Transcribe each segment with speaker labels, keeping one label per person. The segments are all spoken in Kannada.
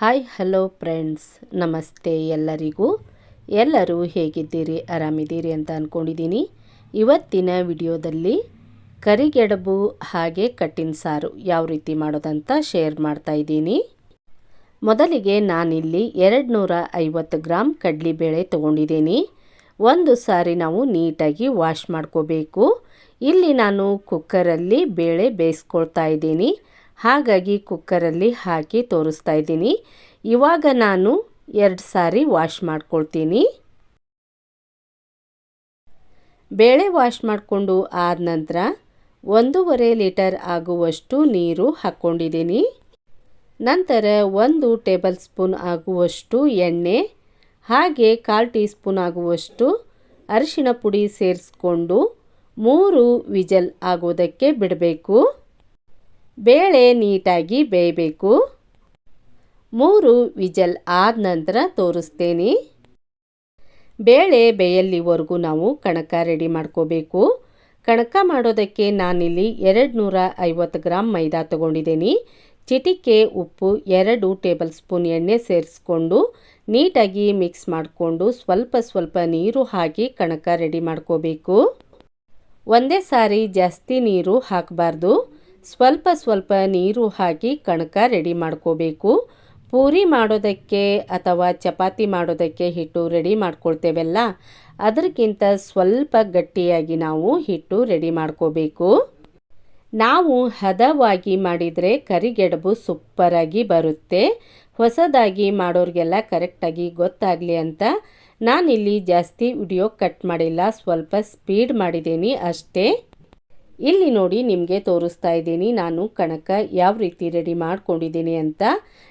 Speaker 1: ಹಾಯ್ ಹಲೋ ಫ್ರೆಂಡ್ಸ್ ನಮಸ್ತೆ ಎಲ್ಲರಿಗೂ. ಎಲ್ಲರೂ ಹೇಗಿದ್ದೀರಿ? ಆರಾಮಿದ್ದೀರಿ ಅಂತ ಅಂದ್ಕೊಂಡಿದ್ದೀನಿ ಇವತ್ತಿನ ವಿಡಿಯೋದಲ್ಲಿ ಕರಿಗೆಡಬು ಹಾಗೆ ಕಟ್ಟಿನ ಸಾರು ಯಾವ ರೀತಿ ಮಾಡೋದಂತ ಶೇರ್ ಮಾಡ್ತಾ ಇದ್ದೀನಿ. ಮೊದಲಿಗೆ ನಾನಿಲ್ಲಿ ಎರಡು ನೂರ ಐವತ್ತು ಗ್ರಾಮ್ ಕಡಲೆಬೇಳೆ ತೊಗೊಂಡಿದ್ದೀನಿ. ಒಂದು ಸಾರಿ ನಾವು ನೀಟಾಗಿ ವಾಶ್ ಮಾಡ್ಕೋಬೇಕು. ಇಲ್ಲಿ ನಾನು ಕುಕ್ಕರಲ್ಲಿ ಬೇಳೆ ಬೇಯಿಸ್ಕೊಳ್ತಾ ಇದ್ದೀನಿ. ಹಾಗಾಗಿ ಕುಕ್ಕರಲ್ಲಿ ಹಾಕಿ ತೋರಿಸ್ತಾ ಇದ್ದೀನಿ. ಇವಾಗ ನಾನು ಎರಡು ಸಾರಿ ವಾಶ್ ಮಾಡ್ಕೊಳ್ತೀನಿ. ಬೇಳೆ ವಾಶ್ ಮಾಡಿಕೊಂಡು ಆದ ನಂತರ ಒಂದೂವರೆ ಲೀಟರ್ ಆಗುವಷ್ಟು ನೀರು ಹಾಕ್ಕೊಂಡಿದ್ದೀನಿ. ನಂತರ ಒಂದು ಟೇಬಲ್ ಸ್ಪೂನ್ ಆಗುವಷ್ಟು ಎಣ್ಣೆ, ಹಾಗೆ ಕಾಲು ಟೀ ಸ್ಪೂನ್ ಆಗುವಷ್ಟು ಅರಿಶಿನ ಪುಡಿ ಸೇರಿಸ್ಕೊಂಡು ಮೂರು ವಿಜಲ್ ಆಗೋದಕ್ಕೆ ಬಿಡಬೇಕು. ಬೇಳೆ ನೀಟಾಗಿ ಬೇಯಬೇಕು. ಮೂರು ವಿಜಲ್ ಆದ ನಂತರ ತೋರಿಸ್ತೇನೆ. ಬೇಳೆ ಬೇಯಲ್ಲಿವರೆಗೂ ನಾವು ಕಣಕ ರೆಡಿ ಮಾಡ್ಕೋಬೇಕು. ಕಣಕ ಮಾಡೋದಕ್ಕೆ ನಾನಿಲ್ಲಿ ಎರಡು ನೂರ ಐವತ್ತು ಗ್ರಾಮ್ ಮೈದಾ ತೊಗೊಂಡಿದ್ದೀನಿ. ಚಿಟಿಕೆ, ಉಪ್ಪು ಎರಡು ಟೇಬಲ್ ಸ್ಪೂನ್ ಎಣ್ಣೆ ಸೇರಿಸ್ಕೊಂಡು ನೀಟಾಗಿ ಮಿಕ್ಸ್ ಮಾಡಿಕೊಂಡು ಸ್ವಲ್ಪ ಸ್ವಲ್ಪ ನೀರು ಹಾಕಿ ಕಣಕ ರೆಡಿ ಮಾಡ್ಕೋಬೇಕು. ಒಂದೇ ಸಾರಿ ಜಾಸ್ತಿ ನೀರು ಹಾಕಬಾರ್ದು. ಸ್ವಲ್ಪ ಸ್ವಲ್ಪ ನೀರು ಹಾಕಿ ಕಣಕ ರೆಡಿ ಮಾಡ್ಕೋಬೇಕು. ಪೂರಿ ಮಾಡೋದಕ್ಕೆ ಅಥವಾ ಚಪಾತಿ ಮಾಡೋದಕ್ಕೆ ಹಿಟ್ಟು ರೆಡಿ ಮಾಡ್ಕೊಳ್ತೇವಲ್ಲ, ಅದಕ್ಕಿಂತ ಸ್ವಲ್ಪ ಗಟ್ಟಿಯಾಗಿ ನಾವು ಹಿಟ್ಟು ರೆಡಿ ಮಾಡ್ಕೋಬೇಕು. ನಾವು ಹದವಾಗಿ ಮಾಡಿದರೆ ಕರಿಗೆಡಬು ಸೂಪರಾಗಿ ಬರುತ್ತೆ. ಹೊಸದಾಗಿ ಮಾಡೋರಿಗೆಲ್ಲ ಕರೆಕ್ಟಾಗಿ ಗೊತ್ತಾಗಲಿ ಅಂತ ನಾನಿಲ್ಲಿ ಜಾಸ್ತಿ ವಿಡಿಯೋ ಕಟ್ ಮಾಡಿಲ್ಲ, ಸ್ವಲ್ಪ ಸ್ಪೀಡ್ ಮಾಡಿದ್ದೀನಿ ಅಷ್ಟೇ. ಇಲ್ಲಿ ನೋಡಿ ನಿಮಗೆ ತೋರಿಸ್ತಾ ಇದ್ದೀನಿ. ನಾನು ಕಣಕ ಯಾವ ರೀತಿ ರೆಡಿ ಮಾಡ್ಕೊಂಡಿದ್ದೀನಿ ಅಂತ.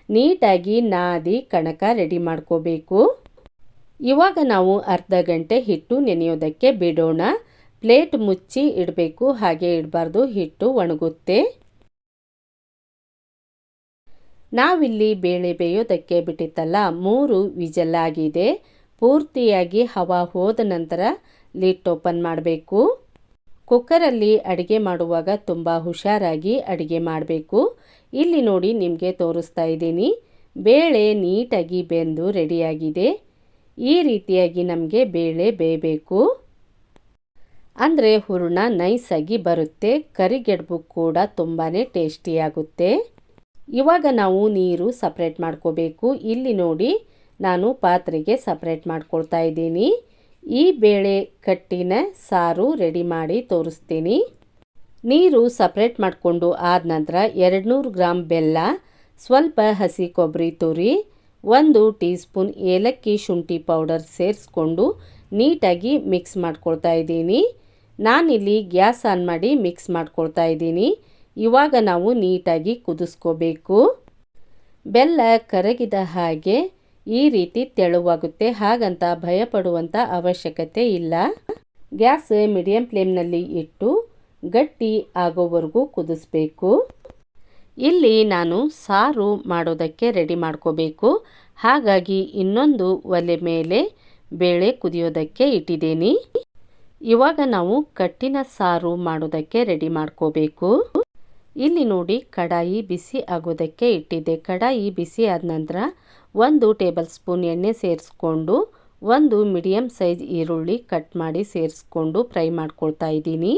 Speaker 1: ನೀಟಾಗಿ ನಾದಿ ಕಣಕ ರೆಡಿ ಮಾಡ್ಕೋಬೇಕು. ಇವಾಗ ನಾವು ಅರ್ಧ ಗಂಟೆ ಹಿಟ್ಟು ನೆನೆಯೋದಕ್ಕೆ ಬಿಡೋಣ. ಪ್ಲೇಟ್ ಮುಚ್ಚಿ ಇಡಬೇಕು. ಹಾಗೆ ಇಡಬಾರ್ದು. ಹಿಟ್ಟು ಒಣಗುತ್ತೆ. ನಾವಿಲ್ಲಿ ಬೇಳೆ ಬೇಯೋದಕ್ಕೆ ಬಿಟ್ಟಿತ್ತಲ್ಲ, ಮೂರು ವಿಜಲ್ ಆಗಿದೆ ಪೂರ್ತಿಯಾಗಿ ಹವಾ ಹೋದ ನಂತರ ಲಿಟ್ ಓಪನ್ ಮಾಡಬೇಕು. ಕುಕ್ಕರಲ್ಲಿ ಅಡುಗೆ ಮಾಡುವಾಗ ತುಂಬ ಹುಷಾರಾಗಿ ಅಡುಗೆ ಮಾಡಬೇಕು. ಇಲ್ಲಿ ನೋಡಿ ನಿಮಗೆ ತೋರಿಸ್ತಾ ಇದ್ದೀನಿ. ಬೇಳೆ ನೀಟಾಗಿ ಬೆಂದು ರೆಡಿಯಾಗಿದೆ. ಈ ರೀತಿಯಾಗಿ ನಮಗೆ ಬೇಳೆ ಬೇಯಬೇಕು. ಅಂದರೆ ಹೂರಣ ನೈಸಾಗಿ ಬರುತ್ತೆ. ಕರಿಗೆಡ್ಬು ಕೂಡ ತುಂಬಾ ಟೇಸ್ಟಿಯಾಗುತ್ತೆ ಇವಾಗ ನಾವು ನೀರು ಸಪ್ರೇಟ್ ಮಾಡ್ಕೋಬೇಕು. ಇಲ್ಲಿ ನೋಡಿ ನಾನು ಪಾತ್ರೆಗೆ ಸಪ್ರೇಟ್ ಮಾಡ್ಕೊಳ್ತಾ ಇದ್ದೀನಿ. ಈ ಬೇಳೆ ಕಟ್ಟಿನ ಸಾರು ರೆಡಿ ಮಾಡಿ ತೋರಿಸ್ತೀನಿ. ನೀರು ಸಪ್ರೇಟ್ ಮಾಡಿಕೊಂಡು ಆದ ನಂತರ ಎರಡು ನೂರು ಗ್ರಾಮ್ ಬೆಲ್ಲ, ಸ್ವಲ್ಪ ಹಸಿ ಕೊಬ್ಬರಿ ತುರಿ, ಒಂದು ಟೀ ಸ್ಪೂನ್ ಏಲಕ್ಕಿ ಶುಂಠಿ ಪೌಡರ್ ಸೇರಿಸ್ಕೊಂಡು ನೀಟಾಗಿ ಮಿಕ್ಸ್ ಮಾಡ್ಕೊಳ್ತಾ ಇದ್ದೀನಿ. ನಾನಿಲ್ಲಿ ಗ್ಯಾಸ್ ಆನ್ ಮಾಡಿ ಮಿಕ್ಸ್ ಮಾಡ್ಕೊಳ್ತಾ ಇದ್ದೀನಿ. ಇವಾಗ ನಾವು ನೀಟಾಗಿ ಕುದಿಸ್ಕೋಬೇಕು. ಬೆಲ್ಲ ಕರಗಿದ ಹಾಗೆ ಈ ರೀತಿ ತೆಳುವಾಗುತ್ತೆ, ಹಾಗಂತ ಭಯಪಡುವಂಥ ಅವಶ್ಯಕತೆ ಇಲ್ಲ. ಗ್ಯಾಸ್ ಮೀಡಿಯಂ ಫ್ಲೇಮ್ನಲ್ಲಿ ಇಟ್ಟು ಗಟ್ಟಿ ಆಗೋವರೆಗೂ ಕುದಿಸ್ಬೇಕು. ಇಲ್ಲಿ ನಾನು ಸಾರು ಮಾಡೋದಕ್ಕೆ ರೆಡಿ ಮಾಡ್ಕೋಬೇಕು. ಹಾಗಾಗಿ ಇನ್ನೊಂದು ಒಲೆ ಮೇಲೆ ಬೇಳೆ ಕುದಿಯೋದಕ್ಕೆ ಇಟ್ಟಿದ್ದೀನಿ. ಇವಾಗ ನಾವು ಕಟ್ಟಿನ ಸಾರು ಮಾಡೋದಕ್ಕೆ ರೆಡಿ ಮಾಡ್ಕೋಬೇಕು. ಇಲ್ಲಿ ನೋಡಿ ಕಡಾಯಿ ಬಿಸಿ ಆಗೋದಕ್ಕೆ ಇಟ್ಟಿದ್ದೆ. ಕಡಾಯಿ ಬಿಸಿ ಆದ ನಂತರ ಒಂದು ಟೇಬಲ್ ಸ್ಪೂನ್ ಎಣ್ಣೆ ಸೇರಿಸ್ಕೊಂಡು ಒಂದು ಮೀಡಿಯಮ್ ಸೈಜ್ ಈರುಳ್ಳಿ ಕಟ್ ಮಾಡಿ ಸೇರಿಸ್ಕೊಂಡು ಫ್ರೈ ಮಾಡ್ಕೊಳ್ತಾ ಇದ್ದೀನಿ.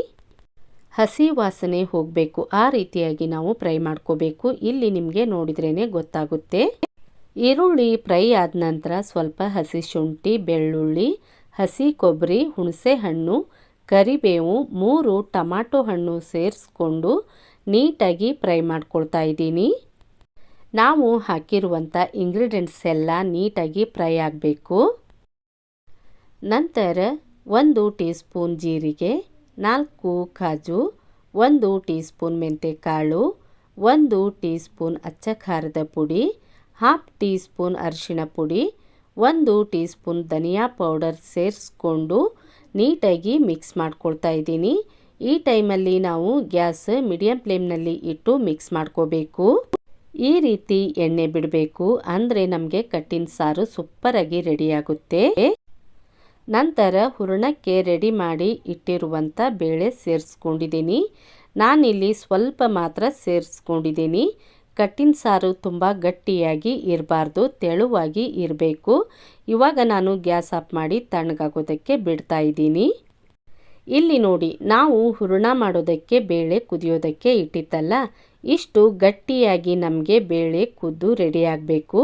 Speaker 1: ಹಸಿ ವಾಸನೆ ಹೋಗಬೇಕು. ಆ ರೀತಿಯಾಗಿ ನಾವು ಫ್ರೈ ಮಾಡ್ಕೋಬೇಕು. ಇಲ್ಲಿ ನಿಮಗೆ ನೋಡಿದ್ರೇ ಗೊತ್ತಾಗುತ್ತೆ. ಈರುಳ್ಳಿ ಫ್ರೈ ಆದ ನಂತರ ಸ್ವಲ್ಪ ಹಸಿ ಶುಂಠಿ, ಬೆಳ್ಳುಳ್ಳಿ, ಹಸಿ ಕೊಬ್ಬರಿ, ಹುಣಸೆ ಹಣ್ಣು, ಕರಿಬೇವು, ಮೂರು ಟಮಾಟೊ ಹಣ್ಣು ಸೇರಿಸ್ಕೊಂಡು ನೀಟಾಗಿ ಫ್ರೈ ಮಾಡ್ಕೊಳ್ತಾ ಇದ್ದೀನಿ. ನಾವು ಹಾಕಿರುವಂಥ ಇಂಗ್ರೀಡಿಯೆಂಟ್ಸ್ ಎಲ್ಲ ನೀಟಾಗಿ ಫ್ರೈ ಆಗಬೇಕು. ನಂತರ ಒಂದು ಟೀ ಸ್ಪೂನ್ ಜೀರಿಗೆ, ನಾಲ್ಕು ಕಾಜು, ಒಂದು ಟೀ ಸ್ಪೂನ್ ಮೆಂತೆಕಾಳು, ಒಂದು ಟೀ ಸ್ಪೂನ್ ಅಚ್ಚ ಖಾರದ ಪುಡಿ ಹಾಫ್ ಟೀ ಸ್ಪೂನ್ ಅರಿಶಿಣ ಪುಡಿ, ಒಂದು ಟೀ ಸ್ಪೂನ್ ಧನಿಯಾ ಪೌಡರ್ ಸೇರಿಸ್ಕೊಂಡು ನೀಟಾಗಿ ಮಿಕ್ಸ್ ಮಾಡ್ಕೊಳ್ತಾ ಇದ್ದೀನಿ. ಈ ಟೈಮಲ್ಲಿ ನಾವು ಗ್ಯಾಸ್ ಮೀಡಿಯಂ ಫ್ಲೇಮ್ನಲ್ಲಿ ಇಟ್ಟು ಮಿಕ್ಸ್ ಮಾಡ್ಕೋಬೇಕು. ಈ ರೀತಿ ಎಣ್ಣೆ ಬಿಡಬೇಕು. ಅಂದರೆ ನಮಗೆ ಕಟ್ಟಿನ ಸಾರು ಸೂಪರಾಗಿ ರೆಡಿಯಾಗುತ್ತೆ. ನಂತರ ಹೂರ್ಣಕ್ಕೆ ರೆಡಿ ಮಾಡಿ ಇಟ್ಟಿರುವಂಥ ಬೇಳೆ ಸೇರಿಸ್ಕೊಂಡಿದ್ದೀನಿ. ನಾನಿಲ್ಲಿ ಸ್ವಲ್ಪ ಮಾತ್ರ ಸೇರಿಸ್ಕೊಂಡಿದ್ದೀನಿ. ಕಟ್ಟಿನ ಸಾರು ತುಂಬ ಗಟ್ಟಿಯಾಗಿ ಇರಬಾರ್ದು, ತೆಳುವಾಗಿ ಇರಬೇಕು. ಇವಾಗ ನಾನು ಗ್ಯಾಸ್ ಆಫ್ ಮಾಡಿ ತಣ್ಣಗಾಗೋದಕ್ಕೆ ಬಿಡ್ತಾ ಇದ್ದೀನಿ. ಇಲ್ಲಿ ನೋಡಿ, ನಾವು ಹೂರ್ಣ ಮಾಡೋದಕ್ಕೆ ಬೇಳೆ ಕುದಿಯೋದಕ್ಕೆ ಇಟ್ಟಿತ್ತಲ್ಲ ಇಷ್ಟು ಗಟ್ಟಿಯಾಗಿ ನಮಗೆ ಬೇಳೆ ಕುದ್ದು ರೆಡಿಯಾಗಬೇಕು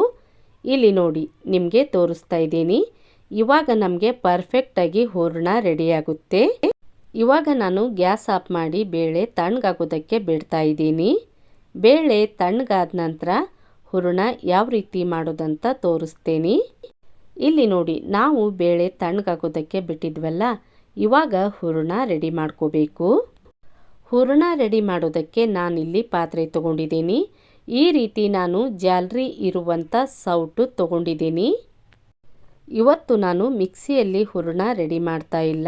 Speaker 1: ಇಲ್ಲಿ ನೋಡಿ, ನಿಮಗೆ ತೋರಿಸ್ತಾ ಇದ್ದೀನಿ. ಇವಾಗ ನಮಗೆ ಪರ್ಫೆಕ್ಟಾಗಿ ಹೂರ್ಣ ರೆಡಿಯಾಗುತ್ತೆ ಇವಾಗ ನಾನು ಗ್ಯಾಸ್ ಆಫ್ ಮಾಡಿ ಬೇಳೆ ತಣ್ಣಗಾಗೋದಕ್ಕೆ ಬಿಡ್ತಾ ಇದ್ದೀನಿ. ಬೇಳೆ ತಣ್ಣಗಾದ ನಂತರ ಹೂರಣ ಯಾವ ರೀತಿ ಮಾಡೋದಂತ ತೋರಿಸ್ತೇನೆ. ಇಲ್ಲಿ ನೋಡಿ, ನಾವು ಬೇಳೆ ತಣ್ಣಗಾಗೋದಕ್ಕೆ ಬಿಟ್ಟಿದ್ವಲ್ಲ, ಇವಾಗ ಹೂರ್ಣ ರೆಡಿ ಮಾಡ್ಕೋಬೇಕು. ಹೂರಣ ರೆಡಿ ಮಾಡೋದಕ್ಕೆ ನಾನಿಲ್ಲಿ ಪಾತ್ರೆ ತೊಗೊಂಡಿದ್ದೀನಿ. ಈ ರೀತಿ ನಾನು ಜಾಲ್ರಿ ಇರುವಂಥ ಸೌಟು ತೊಗೊಂಡಿದ್ದೀನಿ. ಇವತ್ತು ನಾನು ಮಿಕ್ಸಿಯಲ್ಲಿ ಹೂರಣ ರೆಡಿ ಮಾಡ್ತಾ ಇಲ್ಲ.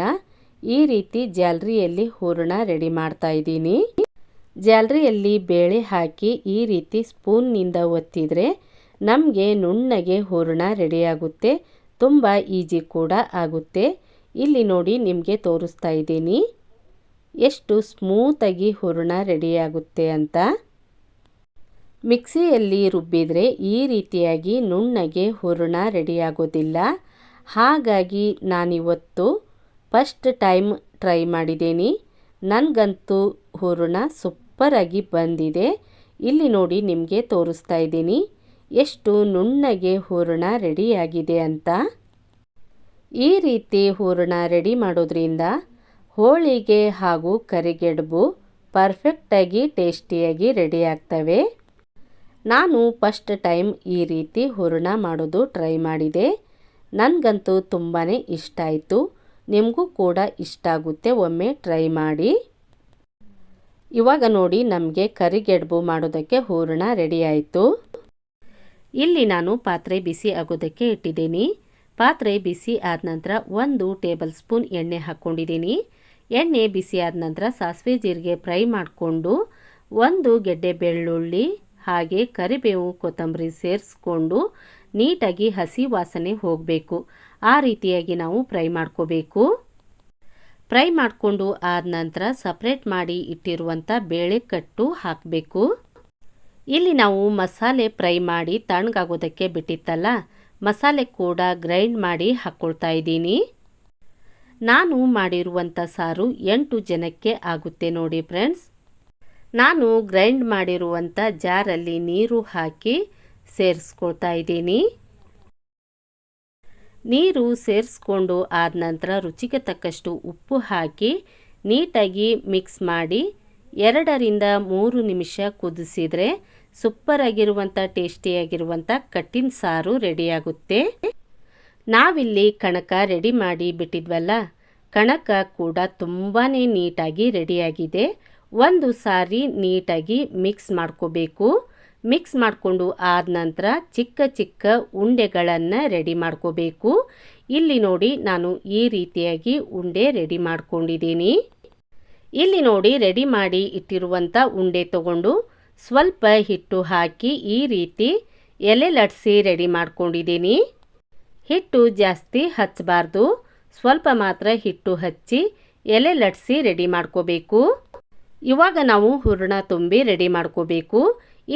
Speaker 1: ಈ ರೀತಿ ಜಾಲ್ರಿಯಲ್ಲಿ ಹೂರಣ ರೆಡಿ ಮಾಡ್ತಾ ಇದ್ದೀನಿ. ಜಾಲ್ರಿಯಲ್ಲಿ ಬೇಳೆ ಹಾಕಿ ಈ ರೀತಿ ಸ್ಪೂನ್ನಿಂದ ಒತ್ತಿದರೆ ನಮಗೆ ನುಣ್ಣಗೆ ಹೂರಣ ರೆಡಿಯಾಗುತ್ತೆ ತುಂಬ ಈಜಿ ಕೂಡ ಆಗುತ್ತೆ. ಇಲ್ಲಿ ನೋಡಿ ನಿಮಗೆ ತೋರಿಸ್ತಾ ಇದ್ದೀನಿ. ಎಷ್ಟು ಸ್ಮೂತಾಗಿ ಹೂರಣ ರೆಡಿಯಾಗುತ್ತೆ ಅಂತ? ಮಿಕ್ಸಿಯಲ್ಲಿ ರುಬ್ಬಿದರೆ ಈ ರೀತಿಯಾಗಿ ನುಣ್ಣಗೆ ಹೂರಣ ರೆಡಿಯಾಗೋದಿಲ್ಲ. ಹಾಗಾಗಿ ನಾನಿವತ್ತು ಫಸ್ಟ್ ಟೈಮ್ ಟ್ರೈ ಮಾಡಿದ್ದೀನಿ. ನನಗಂತೂ ಹೂರಣ ಸೂಪರಾಗಿ ಬಂದಿದೆ. ಇಲ್ಲಿ ನೋಡಿ ನಿಮಗೆ ತೋರಿಸ್ತಾ ಇದ್ದೀನಿ. ಎಷ್ಟು ನುಣ್ಣಗೆ ಹೂರಣ ರೆಡಿಯಾಗಿದೆ ಅಂತ. ಈ ರೀತಿ ಹೂರಣ ರೆಡಿ ಮಾಡೋದ್ರಿಂದ ಹೋಳಿಗೆ ಹಾಗೂ ಕರಿಗೆಡುಬು ಪರ್ಫೆಕ್ಟಾಗಿ ಟೇಸ್ಟಿಯಾಗಿ ರೆಡಿ ಆಗ್ತವೆ ನಾನು ಫಸ್ಟ್ ಟೈಮ್ ಈ ರೀತಿ ಹೂರಣ ಮಾಡೋದು ಟ್ರೈ ಮಾಡಿದೆ. ನನಗಂತೂ ತುಂಬಾ ಇಷ್ಟ ಆಯಿತು. ನಿಮಗೂ ಕೂಡ ಇಷ್ಟ ಆಗುತ್ತೆ, ಒಮ್ಮೆ ಟ್ರೈ ಮಾಡಿ. ಇವಾಗ ನೋಡಿ ನಮಗೆ ಕರಿಗೆಡುಬು ಮಾಡೋದಕ್ಕೆ ಹೂರಣ ರೆಡಿ ಆಯಿತು. ಇಲ್ಲಿ ನಾನು ಪಾತ್ರೆ ಬಿಸಿ ಆಗೋದಕ್ಕೆ ಇಟ್ಟಿದ್ದೀನಿ. ಪಾತ್ರೆ ಬಿಸಿ ಆದ ನಂತರ ಒಂದು ಟೇಬಲ್ ಸ್ಪೂನ್ ಎಣ್ಣೆ ಹಾಕ್ಕೊಂಡಿದ್ದೀನಿ ಎಣ್ಣೆ ಬಿಸಿಯಾದ ನಂತರ ಸಾಸಿವೆ ಜೀರಿಗೆ ಫ್ರೈ ಮಾಡಿಕೊಂಡು ಒಂದು ಗೆಡ್ಡೆ ಬೆಳ್ಳುಳ್ಳಿ, ಹಾಗೆ ಕರಿಬೇವು ಕೊತ್ತಂಬರಿ ಸೇರಿಸ್ಕೊಂಡು ನೀಟಾಗಿ ಹಸಿ ವಾಸನೆ ಹೋಗಬೇಕು. ಆ ರೀತಿಯಾಗಿ ನಾವು ಫ್ರೈ ಮಾಡ್ಕೋಬೇಕು. ಫ್ರೈ ಮಾಡಿಕೊಂಡು ಆದ ನಂತರ ಸಪ್ರೇಟ್ ಮಾಡಿ ಇಟ್ಟಿರುವಂಥ ಬೇಳೆ ಕಟ್ಟು ಹಾಕಬೇಕು. ಇಲ್ಲಿ ನಾವು ಮಸಾಲೆ ಫ್ರೈ ಮಾಡಿ ತಣ್ಣಗಾಗೋದಕ್ಕೆ ಬಿಟ್ಟಿತ್ತಲ್ಲ, ಮಸಾಲೆ ಕೂಡ ಗ್ರೈಂಡ್ ಮಾಡಿ ಹಾಕ್ಕೊಳ್ತಾ ಇದ್ದೀನಿ. ನಾನು ಮಾಡಿರುವಂಥ ಸಾರು ಎಂಟು ಜನಕ್ಕೆ ಆಗುತ್ತೆ ನೋಡಿ ಫ್ರೆಂಡ್ಸ್. ನಾನು ಗ್ರೈಂಡ್ ಮಾಡಿರುವಂಥ ಜಾರಲ್ಲಿ ನೀರು ಹಾಕಿ ಸೇರಿಸ್ಕೊಳ್ತಾ ಇದ್ದೀನಿ. ನೀರು ಸೇರಿಸ್ಕೊಂಡು ಆದ ನಂತರ ರುಚಿಗೆ ತಕ್ಕಷ್ಟು ಉಪ್ಪು ಹಾಕಿ ನೀಟಾಗಿ ಮಿಕ್ಸ್ ಮಾಡಿ ಎರಡರಿಂದ ಮೂರು ನಿಮಿಷ ಕುದಿಸಿದರೆ ಸೂಪರಾಗಿರುವಂಥ ಟೇಸ್ಟಿಯಾಗಿರುವಂಥ ಕಟ್ಟಿನ ಸಾರು ರೆಡಿಯಾಗುತ್ತೆ ನಾವಿಲ್ಲಿ ಕಣಕ ರೆಡಿ ಮಾಡಿ ಬಿಟ್ಟಿದ್ವಲ್ಲ? ಕಣಕ ಕೂಡ ತುಂಬಾ ನೀಟಾಗಿ ರೆಡಿಯಾಗಿದೆ ಒಂದು ಸಾರಿ ನೀಟಾಗಿ ಮಿಕ್ಸ್ ಮಾಡ್ಕೋಬೇಕು. ಮಿಕ್ಸ್ ಮಾಡಿಕೊಂಡು ಆದ ನಂತರ ಚಿಕ್ಕ ಚಿಕ್ಕ ಉಂಡೆಗಳನ್ನು ರೆಡಿ ಮಾಡ್ಕೋಬೇಕು. ಇಲ್ಲಿ ನೋಡಿ ನಾನು ಈ ರೀತಿಯಾಗಿ ಉಂಡೆ ರೆಡಿ ಮಾಡ್ಕೊಂಡಿದ್ದೀನಿ. ಇಲ್ಲಿ ನೋಡಿ ರೆಡಿ ಮಾಡಿ ಇಟ್ಟಿರುವಂಥ ಉಂಡೆ ತಗೊಂಡು ಸ್ವಲ್ಪ ಹಿಟ್ಟು ಹಾಕಿ ಈ ರೀತಿ ಎಲೆ ಲಟ್ಸಿ ರೆಡಿ ಮಾಡ್ಕೊಂಡಿದ್ದೀನಿ. ಹಿಟ್ಟು ಜಾಸ್ತಿ ಹಚ್ಚಬಾರ್ದು. ಸ್ವಲ್ಪ ಮಾತ್ರ ಹಿಟ್ಟು ಹಚ್ಚಿ ಎಲೆ ಲಟ್ಸಿ ರೆಡಿ ಮಾಡ್ಕೋಬೇಕು. ಇವಾಗ ನಾವು ಹೂರಣ ತುಂಬಿ ರೆಡಿ ಮಾಡ್ಕೋಬೇಕು.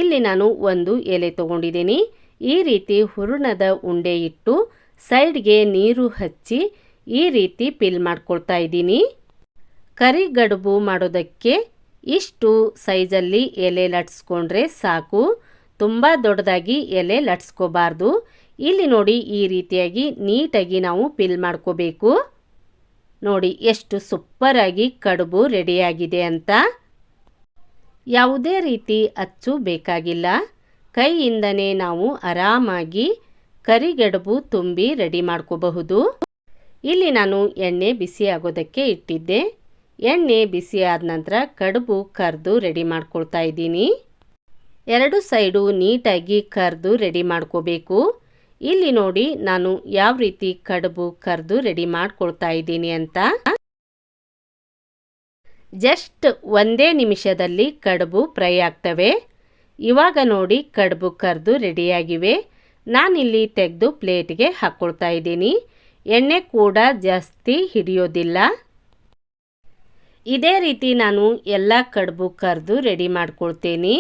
Speaker 1: ಇಲ್ಲಿ ನಾನು ಒಂದು ಎಲೆ ತಗೊಂಡಿದ್ದೀನಿ. ಈ ರೀತಿ ಹೂರಣದ ಉಂಡೆ ಇಟ್ಟು ಸೈಡ್ಗೆ ನೀರು ಹಚ್ಚಿ ಈ ರೀತಿ ಪಿಲ್ ಮಾಡ್ಕೊಳ್ತಾ ಇದ್ದೀನಿ. ಕರಿಗಡುಬು ಮಾಡೋದಕ್ಕೆ ಇಷ್ಟು ಸೈಜಲ್ಲಿ ಎಲೆ ಲಟ್ಸ್ಕೊಂಡ್ರೆ ಸಾಕು. ತುಂಬ ದೊಡ್ಡದಾಗಿ ಎಲೆ ಲಟ್ಸ್ಕೋಬಾರ್ದು. ಇಲ್ಲಿ ನೋಡಿ ಈ ರೀತಿಯಾಗಿ ನೀಟಾಗಿ ನಾವು ಪಿಲ್ ಮಾಡ್ಕೋಬೇಕು. ನೋಡಿ ಎಷ್ಟು ಸೂಪರಾಗಿ ಕಡುಬು ರೆಡಿಯಾಗಿದೆ ಅಂತ. ಯಾವುದೇ ರೀತಿ ಅಚ್ಚು ಬೇಕಾಗಿಲ್ಲ. ಕೈಯಿಂದನೇ ನಾವು ಆರಾಮಾಗಿ ಕರಿಗಡುಬು ತುಂಬಿ ರೆಡಿ ಮಾಡ್ಕೋಬಹುದು. ಇಲ್ಲಿ ನಾನು ಎಣ್ಣೆ ಬಿಸಿ ಆಗೋದಕ್ಕೆ ಇಟ್ಟಿದ್ದೆ. ಎಣ್ಣೆ ಬಿಸಿ ಆದ ನಂತರ ಕಡುಬು ಕರೆದು ರೆಡಿ ಮಾಡ್ಕೊಳ್ತಾ ಇದ್ದೀನಿ. ಎರಡು ಸೈಡು ನೀಟಾಗಿ ಕರೆದು ರೆಡಿ ಮಾಡ್ಕೋಬೇಕು. ಇಲ್ಲಿ ನೋಡಿ ನಾನು ಯಾವ ರೀತಿ ಕಡುಬು ಕರೆದು ರೆಡಿ ಮಾಡ್ಕೊಳ್ತಾ ಇದ್ದೀನಿ ಅಂತ. ಜಸ್ಟ್ ಒಂದೇ ನಿಮಿಷದಲ್ಲಿ ಕಡುಬು ಫ್ರೈ ಆಗ್ತವೆ. ಇವಾಗ ನೋಡಿ ಕಡುಬು ಕರೆದು ರೆಡಿಯಾಗಿವೆ. ನಾನಿಲ್ಲಿ ತೆಗೆದು ಪ್ಲೇಟ್ಗೆ ಹಾಕ್ಕೊಳ್ತಾ ಇದ್ದೀನಿ. ಎಣ್ಣೆ ಕೂಡ ಜಾಸ್ತಿ ಹಿಡಿಯೋದಿಲ್ಲ. ಇದೇ ರೀತಿ ನಾನು ಎಲ್ಲ ಕಡುಬು ಕರೆದು ರೆಡಿ ಮಾಡ್ಕೊಳ್ತೀನಿ.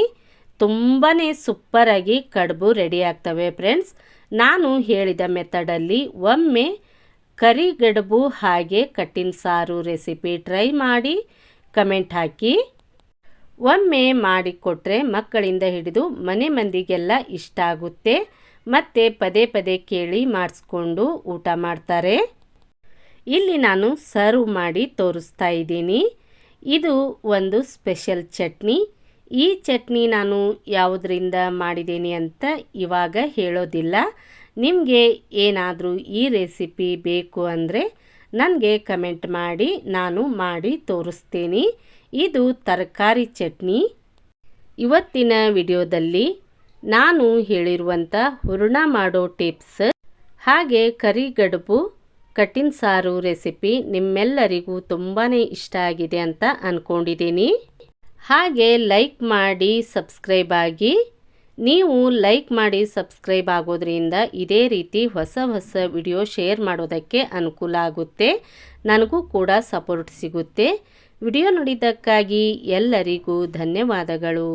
Speaker 1: ತುಂಬಾ ಸೂಪರಾಗಿ ಕಡುಬು ರೆಡಿ ಆಗ್ತವೆ ಫ್ರೆಂಡ್ಸ್ ನಾನು ಹೇಳಿದ ಮೆಥಡಲ್ಲಿ ಒಮ್ಮೆ ಕರಿಗಡುಬು ಹಾಗೆ ಕಟ್ಟಿನ ಸಾರು ರೆಸಿಪಿ ಟ್ರೈ ಮಾಡಿ ಕಮೆಂಟ್ ಹಾಕಿ. ಒಮ್ಮೆ ಮಾಡಿಕೊಟ್ರೆ ಮಕ್ಕಳಿಂದ ಹಿಡಿದು ಮನೆ ಮಂದಿಗೆಲ್ಲ ಇಷ್ಟ ಆಗುತ್ತೆ. ಮತ್ತು ಪದೇ ಪದೇ ಕೇಳಿ ಮಾಡಿಸ್ಕೊಂಡು ಊಟ ಮಾಡ್ತಾರೆ. ಇಲ್ಲಿ ನಾನು ಸರ್ವ್ ಮಾಡಿ ತೋರಿಸ್ತಾ ಇದ್ದೀನಿ. ಇದು ಒಂದು ಸ್ಪೆಷಲ್ ಚಟ್ನಿ. ಈ ಚಟ್ನಿ ನಾನು ಯಾವುದರಿಂದ ಮಾಡಿದ್ದೀನಿ ಅಂತ ಇವಾಗ ಹೇಳೋದಿಲ್ಲ. ನಿಮಗೆ ಏನಾದರೂ ಈ ರೆಸಿಪಿ ಬೇಕು ಅಂದರೆ ನನಗೆ ಕಮೆಂಟ್ ಮಾಡಿ, ನಾನು ಮಾಡಿ ತೋರಿಸ್ತೀನಿ. ಇದು ತರಕಾರಿ ಚಟ್ನಿ. ಇವತ್ತಿನ ವಿಡಿಯೋದಲ್ಲಿ ನಾನು ಹೇಳಿರುವಂಥ ಹೂರ್ಣ ಮಾಡೋ ಟಿಪ್ಸ್, ಹಾಗೆ ಕರಿಗಡುಬು ಕಟ್ಟಿನ ಸಾರು ರೆಸಿಪಿ ನಿಮ್ಮೆಲ್ಲರಿಗೂ ತುಂಬಾ ಇಷ್ಟ ಆಗಿದೆ ಅಂತ ಅಂದ್ಕೊಂಡಿದ್ದೀನಿ ಹಾಗೆ ಲೈಕ್ ಮಾಡಿ ಸಬ್ಸ್ಕ್ರೈಬ್ ಆಗಿ. ನೀವು ಲೈಕ್ ಮಾಡಿ ಸಬ್ಸ್ಕ್ರೈಬ್ ಆಗೋದ್ರಿಂದ ಇದೇ ರೀತಿ ಹೊಸ ಹೊಸ ವಿಡಿಯೋ ಶೇರ್ ಮಾಡೋದಕ್ಕೆ ಅನುಕೂಲ ಆಗುತ್ತೆ. ನನಗೂ ಕೂಡ ಸಪೋರ್ಟ್ ಸಿಗುತ್ತೆ. ವಿಡಿಯೋ ನೋಡಿದ್ದಕ್ಕಾಗಿ ಎಲ್ಲರಿಗೂ ಧನ್ಯವಾದಗಳು.